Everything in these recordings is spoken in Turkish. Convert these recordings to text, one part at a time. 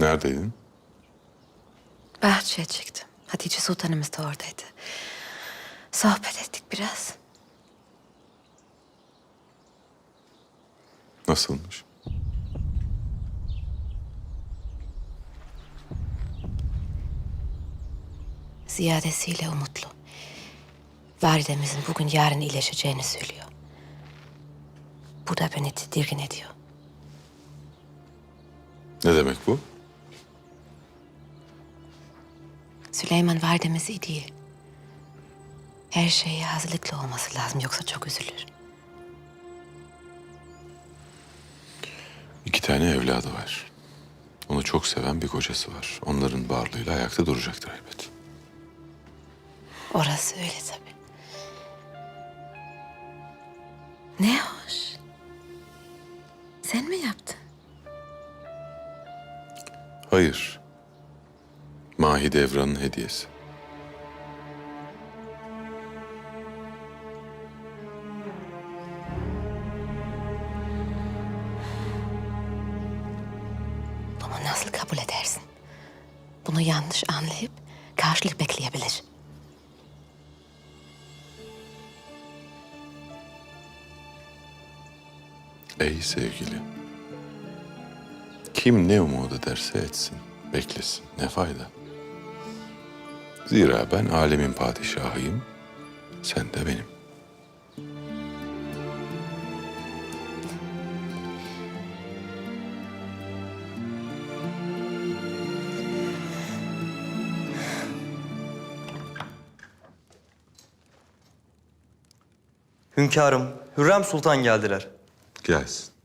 Neredeydin? Bahçeye çıktım. Hatice Sultanımız da oradaydı. Sohbet ettik biraz. Nasılmış? Ziyadesiyle umutlu. Validemizin bugün yarın iyileşeceğini söylüyor. Bu da beni tedirgin ediyor. Ne demek bu? Süleyman validemiz iyi değil. Her şeye hazırlıklı olması lazım yoksa çok üzülür. İki tane evladı var. Onu çok seven bir kocası var. Onların varlığıyla ayakta duracaktır elbet. Orası öyle tabii. Ne hoş. Sen mi yaptın? Hayır. Mahidevran'ın hediyesi. Bunu nasıl kabul edersin? Bunu yanlış anlayıp karşılık bekleyebilir. Ey sevgili. Kim ne umut ederse etsin, beklesin. Ne fayda? Zira ben alemin padişahıyım, sen de benim. Hünkârım, Hürrem Sultan geldiler. Gelsin.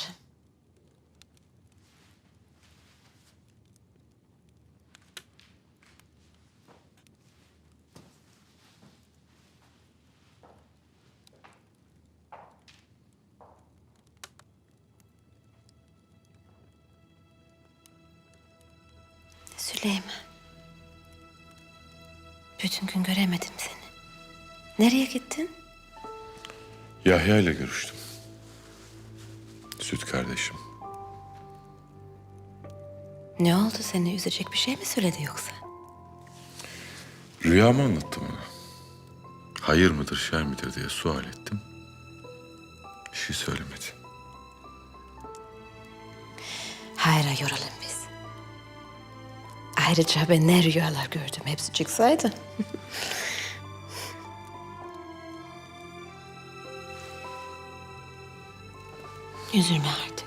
Hünkârım. Süleyman. Bütün gün göremedim seni. Nereye gittin? Yahya ile görüştüm. Süt kardeşim. Ne oldu seni üzecek bir şey mi söyledi yoksa? Rüyamı anlattım ona. Hayır mıdır, şer midir diye sual ettim. Bir şey söylemedi. Hayra yoralım biz. Ayrıca ben ne rüyalar gördüm. Hepsi çıksaydı. Üzülme artık.